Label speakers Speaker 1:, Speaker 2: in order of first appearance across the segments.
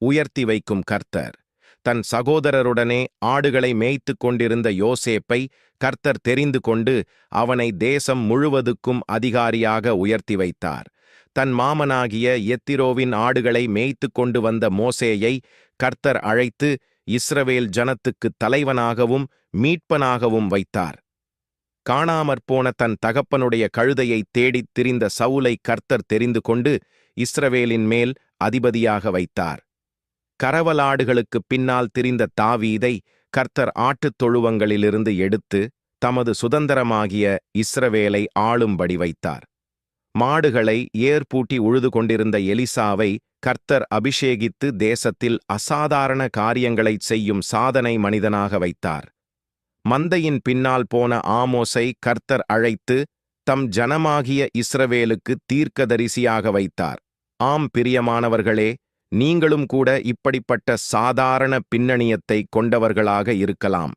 Speaker 1: உயர்த்தி வைக்கும் கர்த்தர். தன் சகோதரருடனே ஆடுகளை மேய்த்துக் கொண்டிருந்த யோசேப்பை கர்த்தர் தெரிந்து கொண்டு அவனை தேசம் முழுவதுக்கும் அதிகாரியாக உயர்த்தி வைத்தார். தன் மாமனாகிய எத்திரோவின் ஆடுகளை மேய்த்துக் கொண்டு வந்த மோசேயை கர்த்தர் அழைத்து இஸ்ரவேல் ஜனத்துக்குத் தலைவனாகவும் மீட்பனாகவும் வைத்தார். காணாமற் தன் தகப்பனுடைய கழுதையைத் தேடித் திரிந்த சவுலை கர்த்தர் தெரிந்து கொண்டு இஸ்ரவேலின் மேல் அதிபதியாக வைத்தார். கரவலாடுகளுக்குப் பின்னால் திரிந்த தாவீதை கர்த்தர் ஆட்டுத் தொழுவங்களிலிருந்து எடுத்து தமது சுதந்திரமாகிய இஸ்ரவேலை ஆளும்படி வைத்தார். மாடுகளை ஏர் பூட்டி உழுது கொண்டிருந்த எலிசாவை கர்த்தர் அபிஷேகித்து தேசத்தில் அசாதாரண காரியங்களைச் செய்யும் சாதனை மனிதனாக வைத்தார். மந்தையின் பின்னால் போன ஆமோஸை கர்த்தர் அழைத்து தம் ஜனமாகிய இஸ்ரவேலுக்கு தீர்க்கதரிசியாக வைத்தார். ஆம் பிரியமானவர்களே நீங்களும் கூட இப்படிப்பட்ட சாதாரண பின்னணியத்தை கொண்டவர்களாக இருக்கலாம்.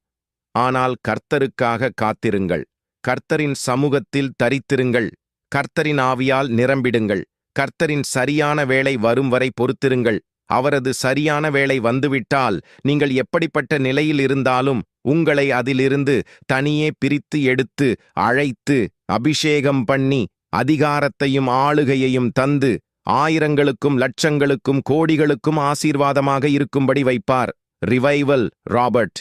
Speaker 1: ஆனால் கர்த்தருக்காக காத்திருங்கள். கர்த்தரின் சமூகத்தில் தரித்திருங்கள். கர்த்தரின் ஆவியால் நிரம்பிடுங்கள். கர்த்தரின் சரியான வேலை வரும் வரை பொறுத்திருங்கள். அவரது சரியான வேலை வந்துவிட்டால் நீங்கள் எப்படிப்பட்ட நிலையில் இருந்தாலும் உங்களை அதிலிருந்து தனியே பிரித்து எடுத்து அழைத்து அபிஷேகம் பண்ணி அதிகாரத்தையும் ஆளுகையையும் தந்து ஆயிரங்களுக்கும் லட்சங்களுக்கும் கோடிகளுக்கும் ஆசீர்வாதமாக இருக்கும்படி வைப்பார். Revival Robert